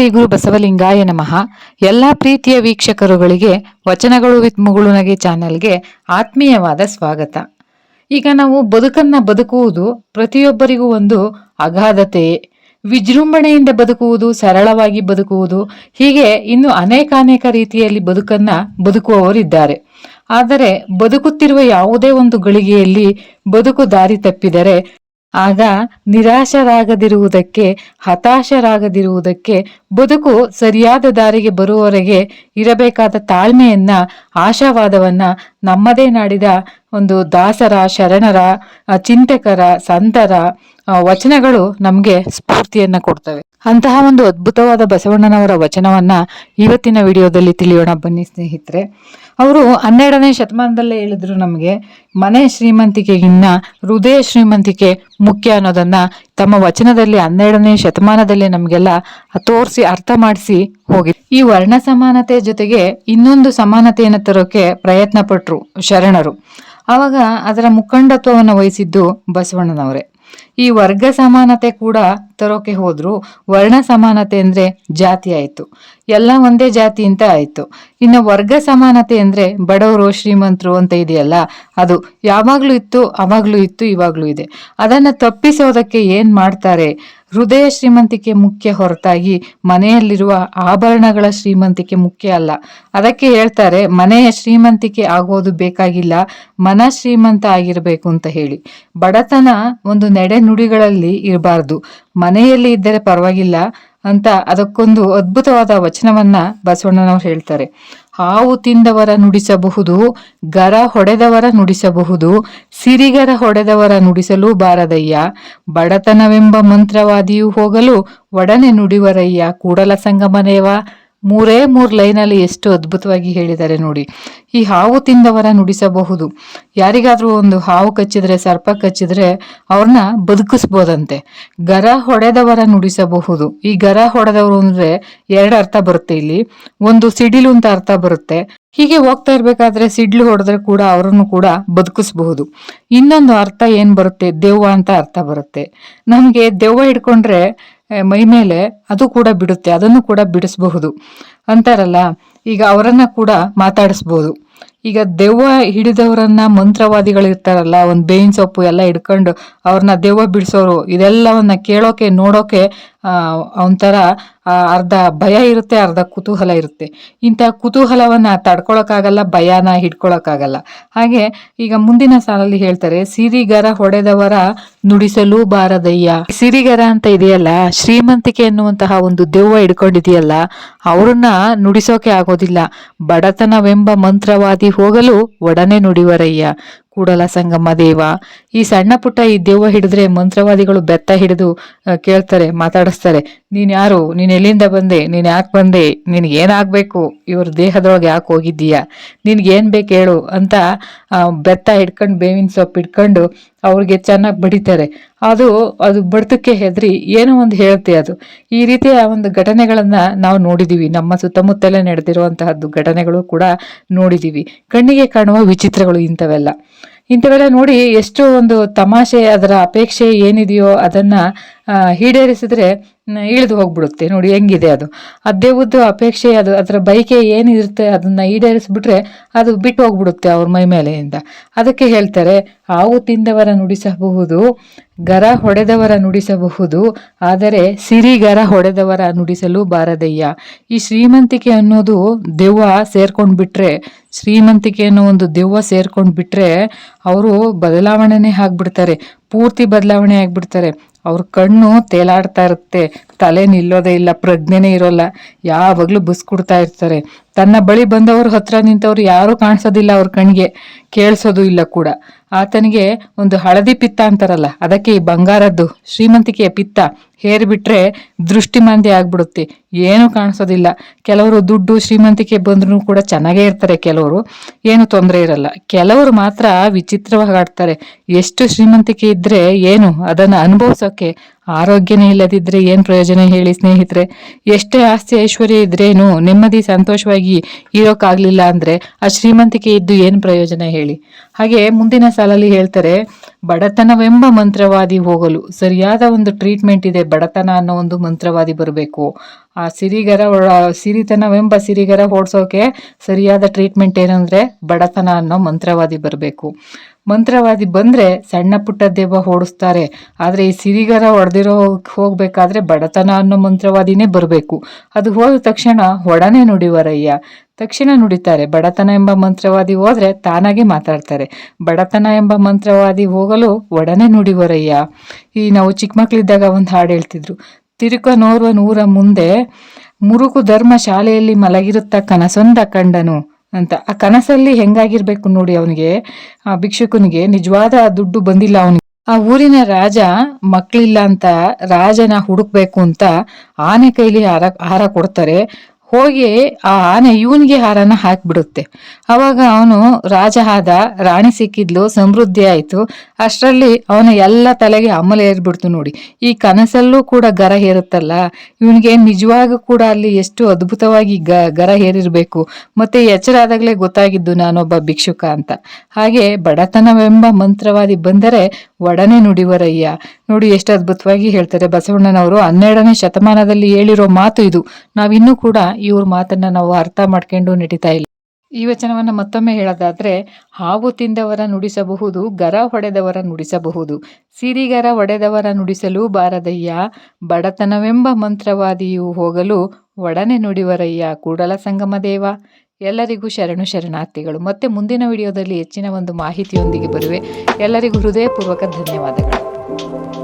ಶ್ರೀ ಗುರು ಬಸವಲಿಂಗಾಯ ನಮಃ. ಎಲ್ಲ ಪ್ರೀತಿಯ ವೀಕ್ಷಕರುಗಳಿಗೆ, ವಚನಗಳು ವಿತ್ ಮುಗುಳುನಗೆ ಚಾನೆಲ್ಗೆ ಆತ್ಮೀಯವಾದ ಸ್ವಾಗತ. ಈಗ ನಾವು ಬದುಕನ್ನ ಬದುಕುವುದು ಪ್ರತಿಯೊಬ್ಬರಿಗೂ ಒಂದು ಅಗಾಧತೆಯೇ ವಿಜೃಂಭಣೆಯಿಂದ ಬದುಕುವುದು, ಸರಳವಾಗಿ ಬದುಕುವುದು, ಹೀಗೆ ಇನ್ನು ಅನೇಕಾನೇಕ ರೀತಿಯಲ್ಲಿ ಬದುಕನ್ನ ಬದುಕುವವರಿದ್ದಾರೆ. ಆದರೆ ಬದುಕುತ್ತಿರುವ ಯಾವುದೇ ಒಂದು ಗಳಿಗೆಯಲ್ಲಿ ಬದುಕು ದಾರಿ ತಪ್ಪಿದರೆ ಆಗ ನಿರಾಶರಾಗದಿರುವುದಕ್ಕೆ, ಹತಾಶರಾಗದಿರುವುದಕ್ಕೆ ಬದುಕು ಸರಿಯಾದ ದಾರಿಗೆ ಬರುವವರೆಗೆ ಇರಬೇಕಾದ ತಾಳ್ಮೆಯನ್ನ, ಆಶಾವಾದವನ್ನ ನಮ್ಮದೇ ನಾಡಿದ ಒಂದು ದಾಸರ, ಶರಣರ, ಚಿಂತಕರ, ಸಂತರ ವಚನಗಳು ನಮಗೆ ಸ್ಫೂರ್ತಿಯನ್ನ ಕೊಡ್ತವೆ. ಅಂತಹ ಒಂದು ಅದ್ಭುತವಾದ ಬಸವಣ್ಣನವರ ವಚನವನ್ನ ಇವತ್ತಿನ ವಿಡಿಯೋದಲ್ಲಿ ತಿಳಿಯೋಣ ಬನ್ನಿ ಸ್ನೇಹಿತರೆ. ಅವರು ಹನ್ನೆರಡನೇ ಶತಮಾನದಲ್ಲೇ ಹೇಳಿದ್ರು ನಮಗೆ, ಮನೆ ಶ್ರೀಮಂತಿಕೆಗಿನ್ನ ಹೃದಯ ಶ್ರೀಮಂತಿಕೆ ಮುಖ್ಯ ಅನ್ನೋದನ್ನ ತಮ್ಮ ವಚನದಲ್ಲಿ ಹನ್ನೆರಡನೇ ಶತಮಾನದಲ್ಲಿ ನಮಗೆಲ್ಲ ತೋರಿಸಿ, ಅರ್ಥ ಮಾಡಿಸಿ ಹೋಗಿ. ಈ ವರ್ಣ ಸಮಾನತೆ ಜೊತೆಗೆ ಇನ್ನೊಂದು ಸಮಾನತೆಯನ್ನು ತರೋಕೆ ಪ್ರಯತ್ನ ಪಟ್ರು ಶರಣರು. ಆವಾಗ ಅದರ ಮುಖಂಡತ್ವವನ್ನು ವಹಿಸಿದ್ದು ಬಸವಣ್ಣನವರೇ. ಈ ವರ್ಗ ಸಮಾನತೆ ಕೂಡ ತರೋಕೆ ಹೋದ್ರು. ವರ್ಣ ಸಮಾನತೆ ಅಂದ್ರೆ ಜಾತಿ ಆಯ್ತು. ಎಲ್ಲ ಒಂದೇ ಜಾತಿ ಅಂತ ಆಯ್ತು. ಇನ್ನು ವರ್ಗ ಸಮಾನತೆ ಅಂದ್ರೆ ಬಡವರು, ಶ್ರೀಮಂತರು ಅಂತ ಇದೆಯಲ್ಲ, ಅದು ಯಾವಾಗ್ಲೂ ಇತ್ತು, ಅವಾಗ್ಲೂ ಇತ್ತು, ಇವಾಗ್ಲೂ ಇದೆ. ಅದನ್ನ ತಪ್ಪಿಸೋದಕ್ಕೆ ಏನ್ ಮಾಡ್ತಾರೆ? ಹೃದಯ ಶ್ರೀಮಂತಿಕೆ ಮುಖ್ಯ ಹೊರತಾಗಿ ಮನೆಯಲ್ಲಿರುವ ಆಭರಣಗಳ ಶ್ರೀಮಂತಿಕೆ ಮುಖ್ಯ ಅಲ್ಲ. ಅದಕ್ಕೆ ಹೇಳ್ತಾರೆ, ಮನೆಯ ಶ್ರೀಮಂತಿಕೆ ಆಗೋದು ಬೇಕಾಗಿಲ್ಲ, ಮನ ಶ್ರೀಮಂತ ಆಗಿರಬೇಕು ಅಂತ ಹೇಳಿ. ಬಡತನ ಒಂದು ನಡೆ ನುಡಿಗಳಲ್ಲಿ ಇರಬಾರ್ದು. ಮನೆಯಲ್ಲಿ ಇದ್ದರೆ ಪರವಾಗಿಲ್ಲ ಅಂತ ಅದಕ್ಕೊಂದು ಅದ್ಭುತವಾದ ವಚನವನ್ನ ಬಸವಣ್ಣನವ್ರು ಹೇಳ್ತಾರೆ. ಹಾವು ತಿಂದವರ ನುಡಿಸಬಹುದು, ಗರ ಹೊಡೆದವರ ನುಡಿಸಬಹುದು, ಸಿರಿಗರ ಹೊಡೆದವರ ನುಡಿಸಲು ಬಾರದಯ್ಯ ಬಡತನವೆಂಬ ಮಂತ್ರವಾದಿಯು ಹೋಗಲು ಒಡನೆ ನುಡಿವರಯ್ಯ. ಕೂಡಲ ಸಂಗಮನೇವ? ಮೂರೇ ಮೂರು ಲೈನಲ್ಲಿ ಎಷ್ಟು ಅದ್ಭುತವಾಗಿ ಹೇಳಿದ್ದಾರೆ ನೋಡಿ. ಈ ಹಾವು ತಿಂದವರ ನುಡಿಸಬಹುದು. ಯಾರಿಗಾದ್ರೂ ಒಂದು ಹಾವು ಕಚ್ಚಿದ್ರೆ, ಸರ್ಪ ಕಚ್ಚಿದ್ರೆ ಅವ್ರನ್ನ ಬದುಕಿಸ್ಬೋದಂತೆ. ಗರ ಹೊಡೆದವರ ನುಡಿಸಬಹುದು. ಈ ಗರ ಹೊಡೆದವರು ಅಂದ್ರೆ ಎರಡು ಅರ್ಥ ಬರುತ್ತೆ ಇಲ್ಲಿ. ಒಂದು ಸಿಡಿಲು ಅಂತ ಅರ್ಥ ಬರುತ್ತೆ. ಹೀಗೆ ಹೋಗ್ತಾ ಇರ್ಬೇಕಾದ್ರೆ ಸಿಡ್ಲು ಹೊಡೆದ್ರೆ ಕೂಡ ಅವರನ್ನು ಕೂಡ ಬದುಕಿಸಬಹುದು. ಇನ್ನೊಂದು ಅರ್ಥ ಏನ್ ಬರುತ್ತೆ? ದೆವ್ವ ಅಂತ ಅರ್ಥ ಬರುತ್ತೆ. ನಮಗೆ ದೆವ್ವ ಹಿಡ್ಕೊಂಡ್ರೆ ಮೈ ಮೇಲೆ ಅದು ಕೂಡ ಬಿಡುತ್ತೆ. ಅದನ್ನು ಕೂಡ ಬಿಡಿಸಬಹುದು. ಅಂತಾರಲ್ಲ? ಈಗ ಅವರನ್ನ ಕೂಡ ಮಾತಾಡಿಸ್ಬೋದು. ಈಗ ದೆವ್ವ ಹಿಡಿದವರನ್ನ ಮಂತ್ರವಾದಿಗಳು ಇರ್ತಾರಲ್ಲ, ಒಂದು ಬೇವಿನ ಸೊಪ್ಪು ಎಲ್ಲ ಹಿಡ್ಕೊಂಡು ಅವ್ರನ್ನ ದೆವ್ವ ಬಿಡಿಸೋರು, ಇದೆಲ್ಲವನ್ನ ಕೇಳೋಕೆ, ನೋಡೋಕೆ ಒಂಥರ ಅರ್ಧ ಭಯ ಇರುತ್ತೆ, ಅರ್ಧ ಕುತೂಹಲ ಇರುತ್ತೆ. ಇಂಥ ಕುತೂಹಲವನ್ನ ತಡ್ಕೊಳಕ್ಕಾಗಲ್ಲ, ಭಯನ ಹಿಡ್ಕೊಳಕ್ಕಾಗಲ್ಲ. ಹಾಗೆ ಈಗ ಮುಂದಿನ ಸಾಲಲ್ಲಿ ಹೇಳ್ತಾರೆ, ಸಿರಿಗರ ಹೊಡೆದವರ ನುಡಿಸಲು ಬಾರದಯ್ಯ ಸಿರಿಗರ ಅಂತ ಇದೆಯಲ್ಲ, ಶ್ರೀಮಂತಿಕೆ ಎನ್ನುವಂತಹ ಒಂದು ದೆವ್ವ ಹಿಡ್ಕೊಂಡಿದೆಯಲ್ಲ, ಅವ್ರನ್ನ ನುಡಿಸೋಕೆ ಆಗೋದಿಲ್ಲ. ಬಡತನವೆಂಬ ಮಂತ್ರವಾದಿ ಹೋಗಲು ಒಡನೆ ನುಡಿವರಯ್ಯ. ಕೂಡಲ ಸಂಗಮ್ಮ ದೇವ. ಈ ಸಣ್ಣ ಪುಟ್ಟ ಈ ದೇವ ಹಿಡಿದ್ರೆ ಮಂತ್ರವಾದಿಗಳು ಬೆತ್ತ ಹಿಡಿದು ಕೇಳ್ತಾರೆ, ಮಾತಾಡಿಸ್ತಾರೆ. ನೀನ್ ಯಾರು? ನೀನ್ ಎಲ್ಲಿಂದ ಬಂದೆ? ನೀನ್ ಯಾಕೆ ಬಂದೆ? ನಿನ್ಗೆ ಏನಾಗ್ಬೇಕು ಇವ್ರ ದೇಹದೊಳಗೆ ಯಾಕೆ ಹೋಗಿದ್ದೀಯಾ? ನಿನ್ಗೆ ಏನ್ ಬೇಕು ಹೇಳು ಅಂತ ಬೆತ್ತ ಹಿಡ್ಕೊಂಡು ಬೇವಿನ ಸೊಪ್ಪು ಹಿಡ್ಕೊಂಡು ಅವ್ರಿಗೆ ಚೆನ್ನಾಗಿ ಬಡಿತಾರೆ. ಅದು ಅದು ಬಡ್ತಕ್ಕೆ ಹೆದರಿ ಏನೋ ಒಂದು ಹೇಳುತ್ತೆ ಅದು. ಈ ರೀತಿಯ ಒಂದು ಘಟನೆಗಳನ್ನ ನಾವು ನೋಡಿದೀವಿ. ನಮ್ಮ ಸುತ್ತಮುತ್ತಲೇ ನಡೆದಿರುವಂತಹದ್ದು ಘಟನೆಗಳು ಕೂಡ ನೋಡಿದೀವಿ. ಕಣ್ಣಿಗೆ ಕಾಣುವ ವಿಚಿತ್ರಗಳು ಇಂಥವೆಲ್ಲ. ಇಂಥವೆಲ್ಲ ನೋಡಿ ಎಷ್ಟು ಒಂದು ತಮಾಷೆ, ಅದರ ಅಪೇಕ್ಷೆ ಏನಿದೆಯೋ ಅದನ್ನ ಈಡೇರಿಸಿದ್ರೆ ಇಳಿದು ಹೋಗ್ಬಿಡುತ್ತೆ. ನೋಡಿ, ಹೆಂಗಿದೆ ಅದು. ಆ ದೇವದ್ದು ಅಪೇಕ್ಷೆ, ಅದು ಅದರ ಬೈಕೆ ಏನಿರುತ್ತೆ ಅದನ್ನ ಈಡೇರಿಸ್ಬಿಟ್ರೆ ಅದು ಬಿಟ್ಟು ಹೋಗ್ಬಿಡುತ್ತೆ ಅವ್ರ ಮೈ ಮೇಲೆಯಿಂದ. ಅದಕ್ಕೆ ಹೇಳ್ತಾರೆ, ಹಾವು ತಿಂದವರ ನುಡಿಸಬಹುದು, ಗರ ಹೊಡೆದವರ ನುಡಿಸಬಹುದು, ಆದರೆ ಸಿರಿಗರ ಹೊಡೆದವರ ನುಡಿಸಲು ಬಾರದಯ್ಯ ಈ ಶ್ರೀಮಂತಿಕೆ ಅನ್ನೋದು ದೆವ್ವ ಸೇರ್ಕೊಂಡು ಬಿಟ್ರೆ ಶ್ರೀಮಂತಿಕೆ ಅನ್ನೋ ಒಂದು ದೆವ್ವ ಸೇರ್ಕೊಂಡು ಬಿಟ್ರೆ ಅವರು ಬದಲಾವಣೆನೇ ಆಗ್ಬಿಡ್ತಾರೆ. ಪೂರ್ತಿ ಬದಲಾವಣೆ ಆಗ್ಬಿಡ್ತಾರೆ. ಅವ್ರ ಕಣ್ಣು ತೇಲಾಡ್ತಾ ಇರುತ್ತೆ. ತಲೆ ನಿಲ್ಲೋದೇ ಇಲ್ಲ, ಪ್ರಜ್ಞೆನೇ ಇರೋಲ್ಲ. ಯಾವಾಗ್ಲೂ ಬುಸ್ ಕೊಡ್ತಾ ಇರ್ತಾರೆ. ತನ್ನ ಬಳಿ ಬಂದವ್ರ ಹತ್ರ ನಿಂತವ್ರು ಯಾರು ಕಾಣಿಸೋದಿಲ್ಲ ಅವ್ರ ಕಣ್ಗೆ. ಕೇಳಿಸೋದು ಇಲ್ಲ ಕೂಡ. ಆತನಿಗೆ ಒಂದು ಹಳದಿ ಪಿತ್ತ ಅಂತಾರಲ್ಲ, ಅದಕ್ಕೆ ಈ ಬಂಗಾರದ್ದು ಶ್ರೀಮಂತಿಕೆಯ ಪಿತ್ತ ಹೇರಿಬಿಟ್ರೆ ದೃಷ್ಟಿ ಮಂದಿ ಆಗ್ಬಿಡುತ್ತೆ. ಏನು ಕಾಣಿಸೋದಿಲ್ಲ. ಕೆಲವರು ದುಡ್ಡು ಶ್ರೀಮಂತಿಕೆ ಬಂದ್ರೂ ಕೂಡ ಚೆನ್ನಾಗೇ ಇರ್ತಾರೆ ಕೆಲವರು. ಏನು ತೊಂದರೆ ಇರಲ್ಲ. ಕೆಲವರು ಮಾತ್ರ ವಿಚಿತ್ರವಾಗಿ ಆಡ್ತಾರೆ. ಎಷ್ಟು ಶ್ರೀಮಂತಿಕೆ ಇದ್ರೆ ಏನು ಅದನ್ನ ಅನುಭವಿಸೋಕೆ ಆರೋಗ್ಯನೇ ಇಲ್ಲದಿದ್ರೆ ಏನು ಪ್ರಯೋಜನ ಹೇಳಿ ಸ್ನೇಹಿತರೆ? ಎಷ್ಟೇ ಆಸ್ತಿ ಐಶ್ವರ್ಯ ಇದ್ರೇನು ನೆಮ್ಮದಿ ಸಂತೋಷವಾಗಿ ಇರೋಕ್ಕಾಗ್ಲಿಲ್ಲ ಅಂದ್ರೆ ಆ ಶ್ರೀಮಂತಿಕೆ ಇದ್ದು ಏನು ಪ್ರಯೋಜನ ಹೇಳಿ? ಹಾಗೆ ಮುಂದಿನ ಸಾಲಲ್ಲಿ ಹೇಳ್ತಾರೆ, ಬಡತನವೆಂಬ ಮಂತ್ರವಾದಿ ಹೋಗಲು. ಸರಿಯಾದ ಒಂದು ಟ್ರೀಟ್ಮೆಂಟ್ ಇದೆ ಬಡತನ ಅನ್ನೋ ಒಂದು ಮಂತ್ರವಾದಿ ಬರಬೇಕು. ಆ ಸಿರಿಗರ ಸಿರಿತನವೆಂಬ ಸಿರಿಗರ ಓಡಿಸೋಕೆ ಸರಿಯಾದ ಟ್ರೀಟ್ಮೆಂಟ್ ಏನಂದರೆ ಬಡತನ ಅನ್ನೋ ಮಂತ್ರವಾದಿ ಬರಬೇಕು. ಮಂತ್ರವಾದಿ ಬಂದ್ರೆ ಸಣ್ಣ ಪುಟ್ಟ ದೆವ್ವ ಓಡಿಸ್ತಾರೆ. ಆದರೆ ಈ ಸಿರಿಗರ ಹೊಡೆದಿರೋ ಹೋಗಬೇಕಾದ್ರೆ ಬಡತನ ಅನ್ನೋ ಮಂತ್ರವಾದಿನೇ ಬರಬೇಕು. ಅದು ಹೋದ ತಕ್ಷಣ ಒಡನೆ ನುಡಿವರಯ್ಯ. ತಕ್ಷಣ ನುಡಿತಾರೆ, ಬಡತನ ಎಂಬ ಮಂತ್ರವಾದಿ ಹೋದರೆ ತಾನಾಗೆ ಮಾತಾಡ್ತಾರೆ. ಬಡತನ ಎಂಬ ಮಂತ್ರವಾದಿ ಹೋಗಲು ಒಡನೆ ನುಡಿವರಯ್ಯ. ಈ ನಾವು ಚಿಕ್ಕ ಮಕ್ಕಳಿದ್ದಾಗ ಒಂದು ಹಾಡು ಹೇಳ್ತಿದ್ರು. ತಿರುಕ ನೋರ್ವ ನೂರ ಮುಂದೆ ಮುರುಕು ಧರ್ಮ ಶಾಲೆಯಲ್ಲಿ ಮಲಗಿರುತ್ತ ಕನಸೊಂದ ಕಂಡನು. ಅಂತ. ಆ ಕನಸಲ್ಲಿ ಹೆಂಗಾಗಿರ್ಬೇಕು ನೋಡಿ ಅವನಿಗೆ. ಆ ಭಿಕ್ಷುಕನಿಗೆ ನಿಜವಾದ ದುಡ್ಡು ಬಂದಿಲ್ಲ ಅವನಿಗೆ. ಆ ಊರಿನ ರಾಜ ಮಕ್ಕಳಿಲ್ಲ ಅಂತ ರಾಜನ ಹುಡುಕ್ಬೇಕು ಅಂತ ಆನೆ ಕೈಲಿ ಹಾರ ಹಾರ ಕೊಡ್ತಾರೆ. ಹೋಗಿ ಆ ಆನೆ ಇವನಿಗೆ ಹಾರನ ಹಾಕ್ಬಿಡುತ್ತೆ. ಅವಾಗ ಅವನು ರಾಜ ಆದ ರಾಣಿ ಸಿಕ್ಕಿದ್ಲು, ಸಮೃದ್ಧಿ ಆಯ್ತು. ಅಷ್ಟರಲ್ಲಿ ಅವನ ಎಲ್ಲ ತಲೆಗೆ ಅಮಲ ಏರ್ಬಿಡ್ತು ನೋಡಿ. ಈ ಕನಸಲ್ಲೂ ಕೂಡ ಗರ ಹೇರುತ್ತಲ್ಲ? ಇವನಿಗೆ ನಿಜವಾಗೂ ಕೂಡ ಅಲ್ಲಿ ಎಷ್ಟು ಅದ್ಭುತವಾಗಿ ಗ, ಗರ ಹೇರಿರ್ಬೇಕು. ಮತ್ತೆ ಎಚ್ಚರ ಆದಾಗಲೇ ಗೊತ್ತಾಗಿದ್ದು ನಾನೊಬ್ಬ ಭಿಕ್ಷುಕ ಅಂತ. ಹಾಗೆ ಬಡತನವೆಂಬ ಮಂತ್ರವಾದಿ ಬಂದರೆ, ಒಡನೆ ನುಡಿವರಯ್ಯ. ನೋಡಿ, ಎಷ್ಟು ಅದ್ಭುತವಾಗಿ ಹೇಳ್ತಾರೆ. ಬಸವಣ್ಣನವರು ಹನ್ನೆರಡನೇ ಶತಮಾನದಲ್ಲಿ ಹೇಳಿರೋ ಮಾತು ಇದು. ನಾವಿನ್ನೂ ಕೂಡ ಇವ್ರ ಮಾತನ್ನ ನಾವು ಅರ್ಥ ಮಾಡ್ಕೊಂಡು ನಡೀತಾ ಇಲ್ಲ. ಈ ವಚನವನ್ನು ಮತ್ತೊಮ್ಮೆ ಹೇಳೋದಾದ್ರೆ, ಹಾವು ತಿಂದವರ ನುಡಿಸಬಹುದು, ಗರ ಹೊಡೆದವರ ನುಡಿಸಬಹುದು. ಸಿರಿಗರ ಒಡೆದವರ ನುಡಿಸಲು ಬಾರದಯ್ಯ, ಬಡತನವೆಂಬ ಮಂತ್ರವಾದಿಯು ಹೋಗಲು ಒಡನೆ ನುಡಿವರಯ್ಯ, ಕೂಡಲ ಸಂಗಮ ದೇವ. ಎಲ್ಲರಿಗೂ ಶರಣು ಶರಣಾರ್ಥಿಗಳು. ಮತ್ತೆ ಮುಂದಿನ ವಿಡಿಯೋದಲ್ಲಿ ಹೆಚ್ಚಿನ ಒಂದು ಮಾಹಿತಿಯೊಂದಿಗೆ ಬರುವೆ. ಎಲ್ಲರಿಗೂ ಹೃದಯಪೂರ್ವಕ ಧನ್ಯವಾದಗಳು.